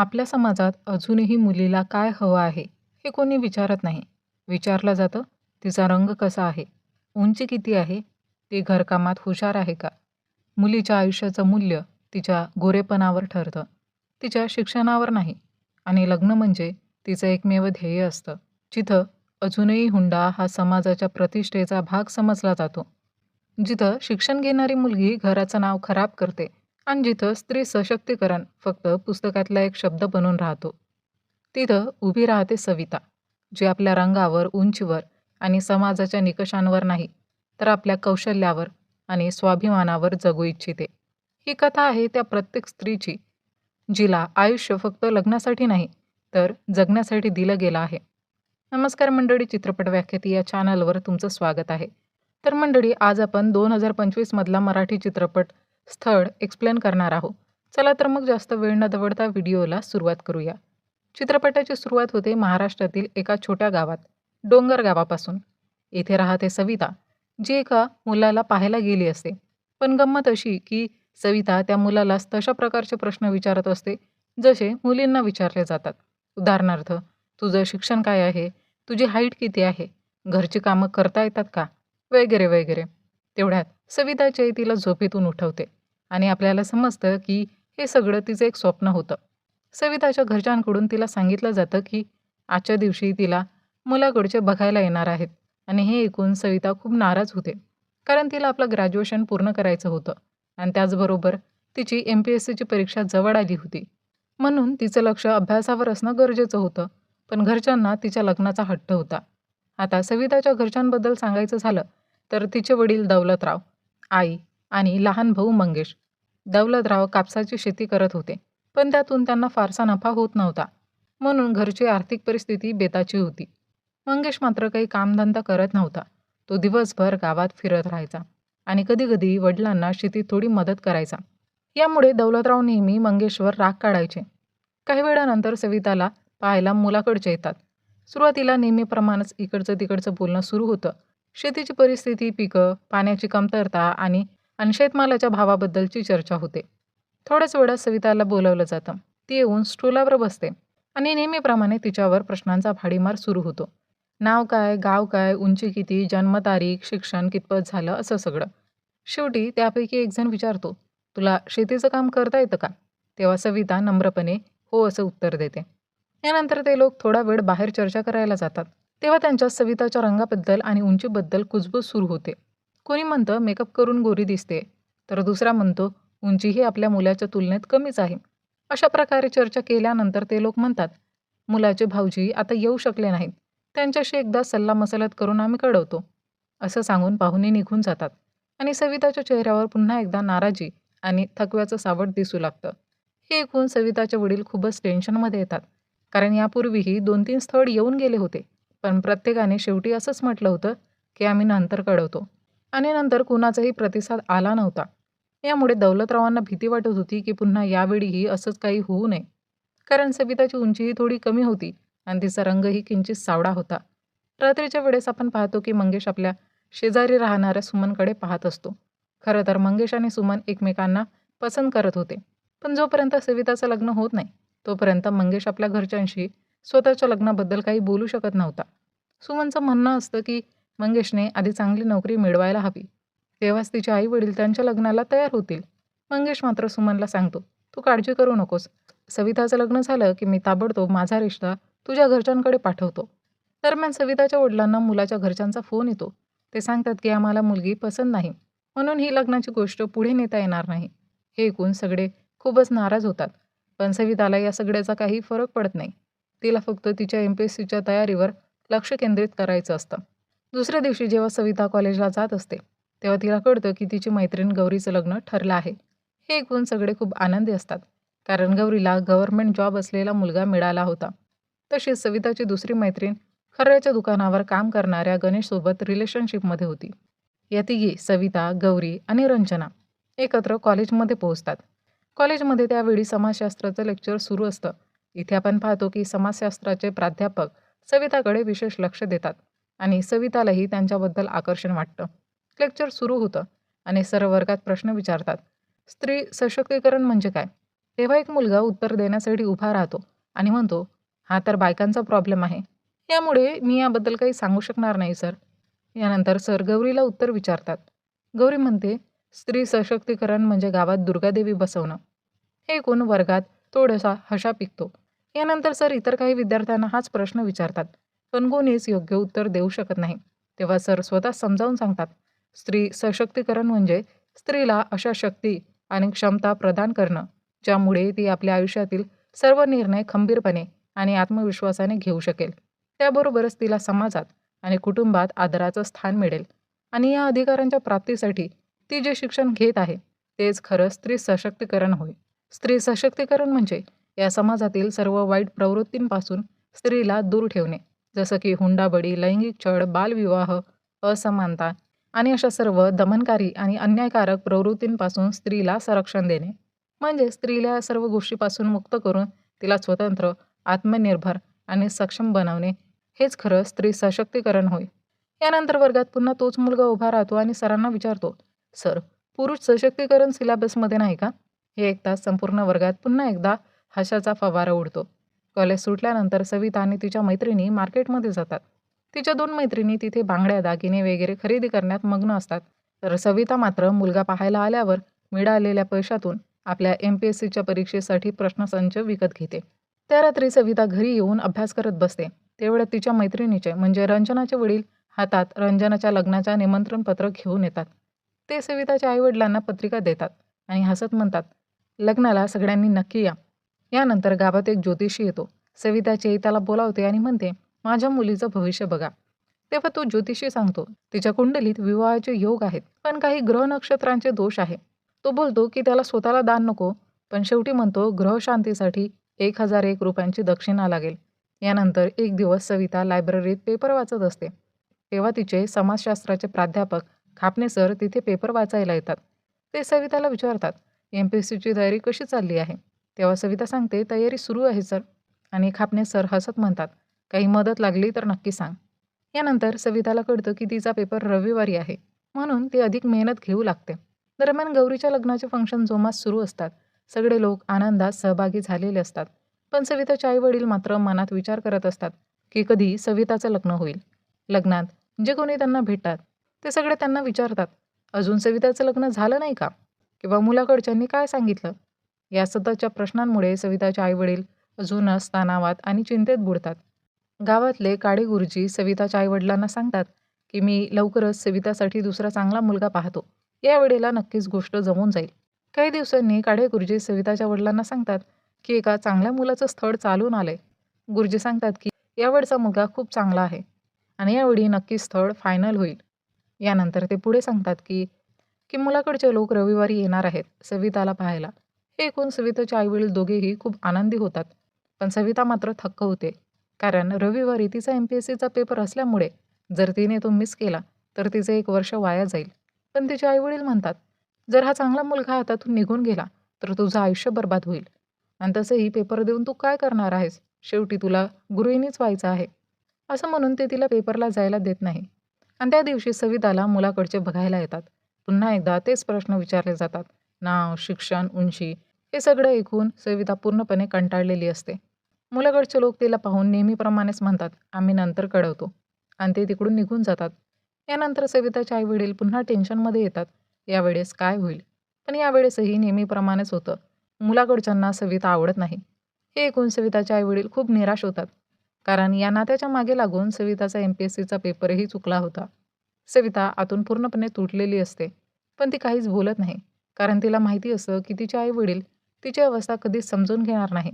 आपल्या समाजात अजूनही मुलीला काय हवं आहे हे कोणी विचारत नाही. विचारलं जातं तिचा रंग कसा आहे? उंची किती आहे? ती घरकामात हुशार आहे का? मुलीच्या आयुष्याचं मूल्य तिच्या गोरेपणावर ठरतं. तिच्या शिक्षणावर नाही. आणि लग्न म्हणजे तिचं एकमेव ध्येय असतं. जिथं अजूनही हुंडा हा समाजाच्या प्रतिष्ठेचा भाग समजला जातो. जिथं शिक्षण घेणारी मुलगी घराचं नाव खराब करते आणि जिथं स्त्री सशक्तीकरण फक्त पुस्तकातला एक शब्द बनून राहतो. तिथं उभी राहते सविता जी आपल्या रंगावर उंचीवर आणि समाजाच्या निकषांवर नाही तर आपल्या कौशल्यावर आणि स्वाभिमानावर जगू इच्छिते. ही कथा आहे त्या प्रत्येक स्त्रीची जिला आयुष्य फक्त लग्नासाठी नाही तर जगण्यासाठी दिलं गेलं आहे. नमस्कार मंडळी चित्रपट व्याख्याती या चॅनलवर तुमचं स्वागत आहे. तर मंडळी आज आपण दोन हजार पंचवीसमधला मराठी चित्रपट स्थळ एक्सप्लेन करणार आहोत. चला तर मग जास्त वेळ न दवडता व्हिडिओला सुरुवात करूया. चित्रपटाची सुरुवात होते महाराष्ट्रातील एका छोट्या गावात डोंगर गावापासून. येथे राहते सविता जी एका मुलाला पाहायला गेली असते. पण गंमत अशी की सविता त्या मुलालाच तशा प्रकारचे प्रश्न विचारत असते जसे मुलींना विचारले जातात. उदाहरणार्थ तुझं शिक्षण काय आहे? तुझी हाईट किती आहे? घरची कामं करता येतात का? वगैरे वगैरे. तेवढ्यात सविताची आई तिला झोपेतून उठवते. आणि आपल्याला समजतं की हे सगळं तिचं एक स्वप्न होतं. सविताच्या घरच्यांकडून तिला सांगितलं जातं की आजच्या दिवशी तिला मुलाकडचे बघायला येणार आहेत आणि हे ऐकून सविता खूप नाराज होते. कारण तिला आपलं ग्रॅज्युएशन पूर्ण करायचं होतं आणि त्याचबरोबर तिची एम पी एस सीची परीक्षा जवळ आली होती. म्हणून तिचं लक्ष अभ्यासावर असणं गरजेचं होतं पण घरच्यांना तिच्या लग्नाचा हट्ट होता. आता सविताच्या घरच्यांबद्दल सांगायचं झालं तर तिचे वडील दौलतराव आई आणि लहान भाऊ मंगेश दौलतराव कापसाची शेती करत होते पण त्यातून त्यांना फारसा नफा होत नव्हता. म्हणून घरची आर्थिक परिस्थिती बेताची होती. मंगेश मात्र काही कामधंदा करत नव्हता. तो दिवसभर गावात फिरत राहायचा आणि कधीकधी वडिलांना शेतीत थोडी मदत करायचा. यामुळे दौलतराव नेहमी मंगेशवर राग काढायचे. काही वेळानंतर सविताला पाहायला मुलाकडचे येतात. सुरुवातीला नेहमीप्रमाणेच इकडचं तिकडचं बोलणं सुरू होतं. शेतीची परिस्थिती पिकं पाण्याची कमतरता आणि आणि शेतमालाच्या भावाबद्दलची चर्चा होते. थोड्याच वेळात सविताला बोलवलं जातं. ती येऊन स्टूलावर बसते आणि नेहमीप्रमाणे तिच्यावर प्रश्नांचा भाडीमार सुरू होतो. नाव काय गाव काय उंची किती जन्मतारीख शिक्षण कितपत झालं असं सगळं. शेवटी त्यापैकी एकजण विचारतो तुला शेतीचं काम करता येतं का? तेव्हा सविता नम्रपणे हो असं उत्तर देते. यानंतर ते लोक थोडा वेळ बाहेर चर्चा करायला जातात. तेव्हा त्यांच्या सविताच्या रंगाबद्दल आणि उंचीबद्दल कुजबूज सुरू होते. कोणी म्हणतं मेकअप करून गोरी दिसते. तर दुसरा म्हणतो उंची ही आपल्या मुलाच्या तुलनेत कमीच आहे. अशा प्रकारे चर्चा केल्यानंतर ते लोक म्हणतात मुलाचे भाऊजी आता येऊ शकले नाहीत. त्यांच्याशी एकदा सल्लामसलत करून आम्ही कळवतो. असं सांगून पाहुणे निघून जातात आणि सविताच्या चेहऱ्यावर पुन्हा एकदा नाराजी आणि थकव्याचं सावट दिसू लागतं. हे ऐकून सविताचे वडील खूपच टेन्शनमध्ये येतात कारण यापूर्वीही दोन तीन स्थळ येऊन गेले होते पण प्रत्येकाने शेवटी असंच म्हटलं होतं की आम्ही नंतर कळवतो. आणि नंतर कुणाचाही प्रतिसाद आला नव्हता. यामुळे दौलतरावांना भीती वाटत होती की पुन्हा यावेळीही असंच काही होऊ नये. कारण सविताची उंचीही थोडी कमी होती आणि तिचा रंगही किंचित सावडा होता. रात्रीच्या वेळेस आपण पाहतो की मंगेश आपल्या शेजारी राहणाऱ्या सुमनकडे पाहत असतो. खरं तर मंगेश आणि सुमन एकमेकांना पसंत करत होते. पण जोपर्यंत सविताचं लग्न होत नाही तोपर्यंत मंगेश आपल्या घरच्यांशी स्वतःच्या लग्नाबद्दल काही बोलू शकत नव्हता. सुमनचं म्हणणं असतं की मंगेशने आधी चांगली नोकरी मिळवायला हवी. तेव्हाच तिचे आई वडील त्यांच्या लग्नाला तयार होतील. मंगेश मात्र सुमनला सांगतो तू काळजी करू नकोस. सविताचं लग्न झालं की मी ताबडतोब माझा रिश्ता तुझ्या घरच्यांकडे पाठवतो. दरम्यान सविताच्या वडिलांना मुलाच्या घरच्यांचा फोन येतो. ते सांगतात की आम्हाला मुलगी पसंत नाही. म्हणून ही लग्नाची गोष्ट पुढे नेता येणार नाही. हे ऐकून सगळे खूपच नाराज होतात. पण सविताला या सगळ्याचा काही फरक पडत नाही. तिला फक्त तिच्या एम पी एस सीच्या तयारीवर लक्ष केंद्रित करायचं असतं. दुसऱ्या दिवशी जेव्हा सविता कॉलेजला जात असते तेव्हा तिला कळतं की तिची मैत्रीण गौरीचं लग्न ठरलं आहे. हे ऐकून सगळे खूप आनंदी असतात कारण गौरीला गव्हर्नमेंट जॉब असलेला मुलगा मिळाला होता. तशीच सविताची दुसरी मैत्रीण खऱ्याच्या दुकानावर काम करणाऱ्या गणेशसोबत रिलेशनशिपमध्ये होती. या तिघी सविता गौरी आणि रंजना एकत्र कॉलेजमध्ये पोहोचतात. कॉलेजमध्ये त्यावेळी समाजशास्त्राचं लेक्चर सुरू असतं. इथे आपण पाहतो की समाजशास्त्राचे प्राध्यापक सविताकडे विशेष लक्ष देतात. आणि सवितालाही त्यांच्याबद्दल आकर्षण वाटतं. लेक्चर सुरू होतं आणि सर्व वर्गात प्रश्न विचारतात स्त्री सशक्तीकरण म्हणजे काय? तेव्हा एक मुलगा उत्तर देण्यासाठी उभा राहतो आणि म्हणतो हा तर बायकांचा प्रॉब्लेम आहे. यामुळे मी याबद्दल काही सांगू शकणार नाही सर. यानंतर सर गौरीला उत्तर विचारतात. गौरी म्हणते स्त्री सशक्तीकरण म्हणजे गावात दुर्गादेवी बसवणं. हे एकूण वर्गात थोडासा हशा पिकतो. यानंतर सर इतर काही विद्यार्थ्यांना हाच प्रश्न विचारतात. पण कोणीच योग्य उत्तर देऊ शकत नाही. तेव्हा सर स्वतः समजावून सांगतात स्त्री सशक्तीकरण म्हणजे स्त्रीला अशा शक्ती आणि क्षमता प्रदान करणं ज्यामुळे ती आपल्या आयुष्यातील सर्व निर्णय खंबीरपणे आणि आत्मविश्वासाने घेऊ शकेल. त्याबरोबरच तिला समाजात आणि कुटुंबात आदराचं स्थान मिळेल. आणि या अधिकारांच्या प्राप्तीसाठी ती जे शिक्षण घेत आहे तेच खरं स्त्री सशक्तीकरण होय. स्त्री सशक्तीकरण म्हणजे या समाजातील सर्व वाईट प्रवृत्तींपासून स्त्रीला दूर ठेवणे. जसं की हुंडाबळी लैंगिक छळ बालविवाह असमानता आणि अशा सर्व दमनकारी आणि अन्यायकारक प्रवृत्तींपासून स्त्रीला संरक्षण देणे. म्हणजे स्त्रीला सर्व गोष्टीपासून मुक्त करून तिला स्वतंत्र आत्मनिर्भर आणि सक्षम बनवणे हेच खरं स्त्री सशक्तीकरण होय. यानंतर वर्गात पुन्हा तोच मुलगा उभा राहतो आणि सरांना विचारतो सर पुरुष सशक्तीकरण सिलेबसमध्ये नाही का? हे ऐकताच संपूर्ण वर्गात पुन्हा एकदा हशाचा फवारा उडतो. कॉलेज सुटल्यानंतर सविता आणि तिच्या मैत्रिणी मार्केटमध्ये जातात. तिच्या दोन मैत्रिणी तिथे बांगड्या दागिने वगैरे खरेदी करण्यात मग्न असतात. तर सविता मात्र मुलगा पाहायला आल्यावर मिळालेल्या पैशातून आपल्या एम पी एस सीच्या परीक्षेसाठी प्रश्नसंच विकत घेते. त्या रात्री सविता घरी येऊन अभ्यास करत बसते. तेवढ्यात तिच्या मैत्रिणीचे म्हणजे रंजनाचे वडील हातात रंजनाच्या लग्नाच्या निमंत्रण पत्र घेऊन येतात. ते सविताच्या आईवडिलांना पत्रिका देतात आणि हसत म्हणतात लग्नाला सगळ्यांनी नक्की या. यानंतर गावात एक ज्योतिषी येतो. सविता आई त्याला बोलावते आणि म्हणते माझ्या मुलीचं भविष्य बघा. तेव्हा तो ज्योतिषी सांगतो तिच्या कुंडलीत विवाहाचे योग आहेत पण काही ग्रह नक्षत्रांचे दोष आहे. तो बोलतो की त्याला स्वतःला दान नको पण शेवटी म्हणतो ग्रहशांतीसाठी एक हजार एक रुपयांची दक्षिणा लागेल. यानंतर एक दिवस सविता लायब्ररीत पेपर वाचत असते. तेव्हा तिचे समाजशास्त्राचे प्राध्यापक खापणे सर तिथे पेपर वाचायला येतात. ते सविताला विचारतात एम पी एस सीची तयारी कशी चालली आहे? तेव्हा सविता सांगते तयारी सुरू आहे सर. आणि खापणे सर हसत म्हणतात काही मदत लागली तर नक्की सांग. यानंतर सविताला कळतं की तिचा पेपर रविवारी आहे म्हणून ती अधिक मेहनत घेऊ लागते. दरम्यान गौरीच्या लग्नाचे फंक्शन जोमात सुरू असतात. सगळे लोक आनंदात सहभागी झालेले असतात. पण सविताचे आईवडील मात्र मनात विचार करत असतात की कधी सविताचं लग्न होईल. लग्नात जे कोणी त्यांना भेटतात ते सगळे त्यांना विचारतात अजून सविताचं लग्न झालं नाही का? किंवा मुलाकडच्यांनी काय सांगितलं? या सततच्या प्रश्नांमुळे सविताचे आईवडील अजूनच तणावात आणि चिंतेत बुडतात. गावातले काळे गुरुजी सविताच्या आईवडिलांना सांगतात की मी लवकरच सवितासाठी दुसरा चांगला मुलगा पाहतो. यावेळेला नक्कीच गोष्ट जमून जाईल. काही दिवसांनी काळे गुरुजी सविताच्या वडिलांना सांगतात की एका चांगल्या मुलाचं स्थळ चालून आलंय. गुरुजी सांगतात की यावेळचा मुलगा खूप चांगला आहे आणि यावेळी नक्की स्थळ फायनल होईल. यानंतर ते पुढे सांगतात की की मुलाकडचे लोक रविवारी येणार आहेत सविताला पाहायला. हे ऐकून सविताचे आईवडील दोघेही खूप आनंदी होतात. पण सविता मात्र थक्क होते. कारण रविवारी तिचा एम पी एस सीचा पेपर असल्यामुळे जर तिने तो मिस केला तर तिचे एक वर्ष वाया जाईल. पण तिचे आईवडील म्हणतात जर हा चांगला मुलगा हातातून निघून गेला तर तुझं आयुष्य बर्बाद होईल. आणि तसंही पेपर देऊन तू काय करणार आहेस? शेवटी तुला गुरुईनीच व्हायचं आहे. असं म्हणून ते तिला पेपरला जायला देत नाही. आणि त्या दिवशी सविताला मुलाकडचे बघायला येतात. पुन्हा एकदा तेच प्रश्न विचारले जातात. नाव शिक्षण उंची हे सगळं ऐकून सविता पूर्णपणे कंटाळलेली असते. मुलाकडचे लोक तिला पाहून नेहमीप्रमाणेच म्हणतात आम्ही नंतर कळवतो. आणि ते तिकडून निघून जातात. यानंतर सविताचे आईवडील पुन्हा टेन्शनमध्ये येतात यावेळेस काय होईल? पण यावेळेसही नेहमीप्रमाणेच होतं. मुलाकडच्यांना सविता आवडत नाही. हे ऐकून सविताचे आईवडील खूप निराश होतात. कारण या नात्याच्या मागे लागून सविताचा एम पी एस सीचा पेपरही चुकला होता. सविता आतून पूर्णपणे तुटलेली असते. पण ती काहीच बोलत नाही. कारण तिला माहिती असं की तिचे आईवडील तिची अवस्था कधीच समजून घेणार नाही.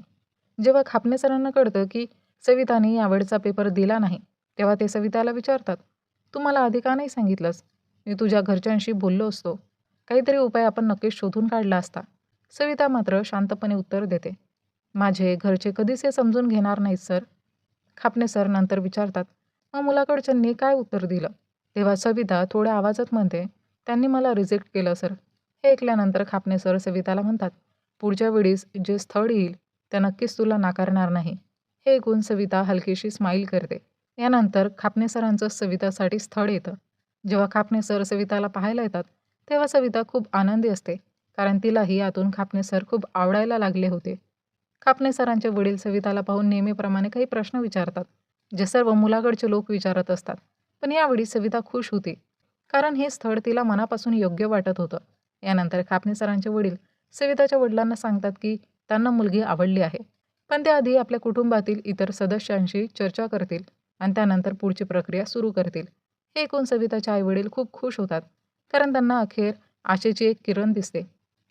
जेव्हा खापणे सरांना कळतं की सविताने यावेळचा पेपर दिला नाही तेव्हा ते सविताला विचारतात तू मला आधी का नाही सांगितलंस? मी तुझ्या घरच्यांशी बोललो असतो. काहीतरी उपाय आपण नक्कीच शोधून काढला असता. सविता मात्र शांतपणे उत्तर देते माझे घरचे कधीच हे समजून घेणार नाहीत सर. खापणे सर नंतर विचारतात मग मुलाकडच्यांनी काय उत्तर दिलं? तेव्हा सविता थोड्या आवाजात म्हणते त्यांनी मला रिजेक्ट केलं सर. हे ऐकल्यानंतर खापणे सर सविताला म्हणतात पुढच्या वेळीस जे स्थळ येईल त्या नक्कीच तुला नाकारणार नाही. हे ऐकून सविता हलकीशी स्माईल करते. यानंतर खापणे सरांचं सवितासाठी स्थळ येतं. जेव्हा खापणे सर सविताला पाहायला येतात तेव्हा सविता खूप आनंदी असते कारण तिलाही यातून खापणे सर खूप आवडायला लागले होते. खापणे सरांचे वडील सविताला पाहून नेहमीप्रमाणे काही प्रश्न विचारतात जे सर्व मुलाकडचे लोक विचारत असतात. पण यावेळी सविता खुश होती कारण हे स्थळ तिला मनापासून योग्य वाटत होतं. यानंतर खापणे सरांचे वडील सविताच्या वडिलांना सांगतात की त्यांना मुलगी आवडली आहे. पण त्याआधी आपल्या कुटुंबातील इतर सदस्यांशी चर्चा करतील आणि त्यानंतर पुढची प्रक्रिया सुरू करतील. हे ऐकून सविताचे आईवडील खूप खुश होतात कारण त्यांना अखेर आशेची एक किरण दिसते.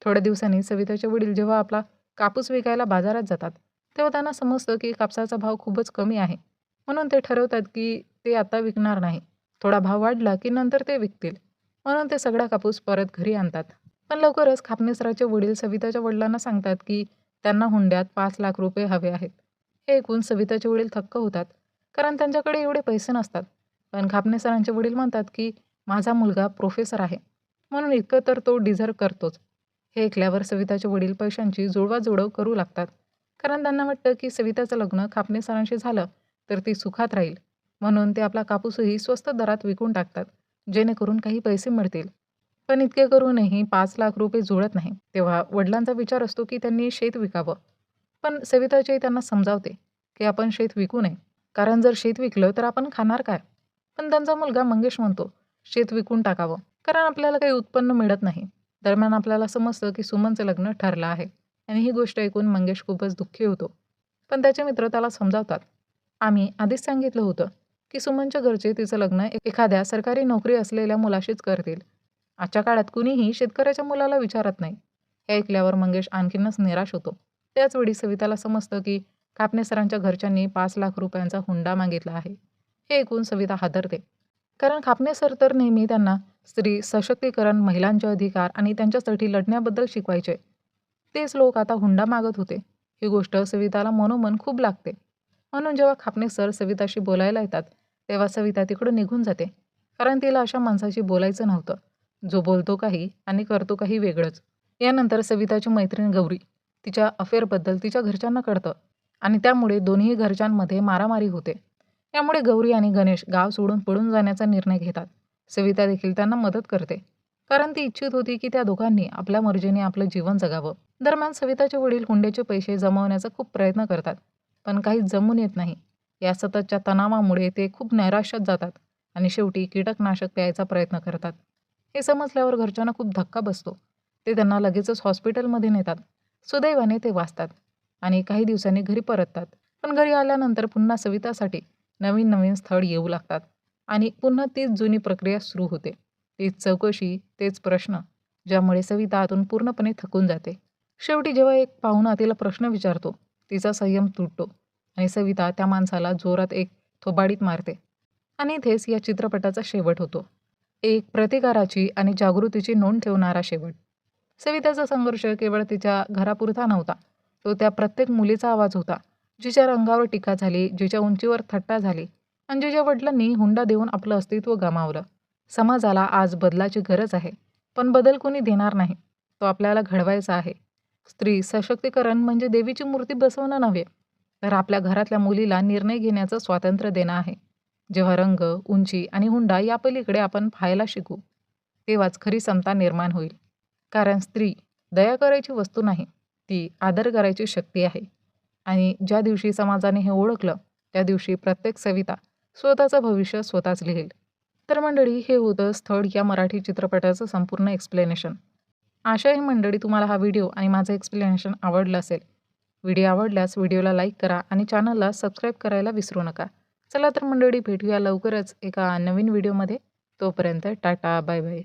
थोड्या दिवसांनी सविताचे वडील जेव्हा आपला कापूस विकायला बाजारात जातात तेव्हा त्यांना समजतं की कापसाचा भाव खूपच कमी आहे. म्हणून ते ठरवतात की ते आता विकणार नाही. थोडा भाव वाढला की नंतर ते विकतील. म्हणून ते सगळा कापूस परत घरी आणतात. पण लवकरच खापणेसराचे वडील सविताच्या वडिलांना सांगतात की त्यांना हुंड्यात पाच लाख रुपये हवे आहेत. हे ऐकून सविताचे वडील थक्क होतात कारण त्यांच्याकडे एवढे पैसे नसतात. पण खापणे सरांचे वडील म्हणतात की माझा मुलगा प्रोफेसर आहे म्हणून इतकं तर तो डिझर्व करतोच. हे ऐकल्यावर सविताचे वडील पैशांची जुळवाजुळव करू लागतात कारण त्यांना वाटतं की सविताचं लग्न खापणे सरांशी झालं तर ती सुखात राहील म्हणून ते आपला कापूसही स्वस्त दरात विकून टाकतात जेणेकरून काही पैसे मिळतील. पण इतके करूनही पाच लाख रुपये जुळत नाही. तेव्हा वडिलांचा विचार असतो की त्यांनी शेत विकावं. पण सविताचे त्यांना समजावते की आपण शेत विकू नये. कारण जर शेत विकलं तर आपण खाणार काय? पण त्यांचा मुलगा मंगेश म्हणतो शेत विकून टाकावं. कारण आपल्याला काही उत्पन्न मिळत नाही. दरम्यान आपल्याला समजतं की सुमनचं लग्न ठरलं आहे. आणि ही गोष्ट ऐकून मंगेश खूपच दुःखी होतो. पण त्याचे मित्र त्याला समजावतात. आम्ही आधीच सांगितलं होतं की सुमनच्या घरचे तिचं लग्न एखाद्या सरकारी नोकरी असलेल्या मुलाशीच करतील. आजच्या काळात कुणीही शेतकऱ्याच्या मुलाला विचारत नाही. हे ऐकल्यावर मंगेश आणखीनच निराश होतो. त्याचवेळी सविताला समजतं की कापणे सरांच्या घरच्यांनी पाच लाख रुपयांचा हुंडा मागितला आहे. हे ऐकून सविता हादरते. कारण खापणे सर तर नेहमी त्यांना स्त्री सशक्तीकरण महिलांचे अधिकार आणि त्यांच्यासाठी लढण्याबद्दल शिकवायचे. तेच लोक आता हुंडा मागत होते. ही गोष्ट सविताला मनोमन खूप लागते. म्हणून जेव्हा खापणे सर सविताशी बोलायला येतात तेव्हा सविता तिकडं निघून जाते. कारण तिला अशा माणसाशी बोलायचं नव्हतं. जो बोलतो काही आणि करतो काही वेगळंच. यानंतर सविताची मैत्रीण गौरी तिच्या अफेअरबद्दल तिच्या घरच्यांना कळतं आणि त्यामुळे दोन्ही घरच्यांमध्ये मारामारी होते. त्यामुळे गौरी आणि गणेश गाव सोडून पळून जाण्याचा निर्णय घेतात. सविता देखील त्यांना मदत करते कारण ती इच्छित होती की त्या दोघांनी आपल्या मर्जीने आपलं जीवन जगावं. दरम्यान सविताचे वडील हुंड्याचे पैसे जमवण्याचा खूप प्रयत्न करतात पण काही जमून येत नाही. या सततच्या तणावामुळे ते खूप नैराश्यात जातात आणि शेवटी कीटकनाशक प्यायचा प्रयत्न करतात. हे समजल्यावर घरच्यांना खूप धक्का बसतो. ते त्यांना लगेचच हॉस्पिटलमध्ये नेतात. सुदैवाने ते वाचतात आणि काही दिवसांनी घरी परततात. पण घरी आल्यानंतर पुन्हा सवितासाठी नवीन नवीन स्थळ येऊ लागतात आणि पुन्हा तीच जुनी प्रक्रिया सुरू होते. तीच चौकशी तेच प्रश्न ज्यामुळे सविता आतून पूर्णपणे थकून जाते. शेवटी जेव्हा एक पाहुणा तिला प्रश्न विचारतो तिचा संयम तुटतो आणि सविता त्या माणसाला जोरात एक थोबाडीत मारते. आणि इथेच या चित्रपटाचा शेवट होतो. एक प्रतिकाराची आणि जागृतीची नोंद ठेवणारा शेवट. सविताचा संघर्ष केवळ तिच्या घरापुरता नव्हता. तो त्या प्रत्येक मुलीचा आवाज होता. जिच्या रंगावर टीका झाली जिच्या उंचीवर थट्टा झाली आणि जिच्या वडिलांनी हुंडा देऊन आपलं अस्तित्व गमावलं. समाजाला आज बदलाची गरज आहे पण बदल कोणी देणार नाही. तो आपल्याला घडवायचा आहे. स्त्री सशक्तीकरण म्हणजे देवीची मूर्ती बसवणं नव्हे तर आपल्या घरातल्या मुलीला निर्णय घेण्याचं स्वातंत्र्य देणं आहे. जेव्हा रंग उंची आणि हुंडा या पलीकडे आपण पाहायला शिकू तेव्हाच खरी समता निर्माण होईल. कारण स्त्री दया करायची वस्तू नाही ती आदर करायची शक्ती आहे. आणि ज्या दिवशी समाजाने हे ओळखलं त्या दिवशी प्रत्येक सविता स्वतःचं भविष्य स्वतःच लिहिल. तर मंडळी हे होतं स्थळ या मराठी चित्रपटाचं संपूर्ण एक्सप्लेनेशन आशा ही मंडळी तुम्हाला हा व्हिडिओ आणि माझं एक्सप्लेनेशन आवडलं असेल. व्हिडिओ आवडल्यास व्हिडिओला लाईक करा आणि चॅनलला सबस्क्राईब करायला विसरू नका. चला तर मंडळी भेटूया लवकरच एका नवीन व्हिडिओमध्ये. तोपर्यंत टाटा बाय बाय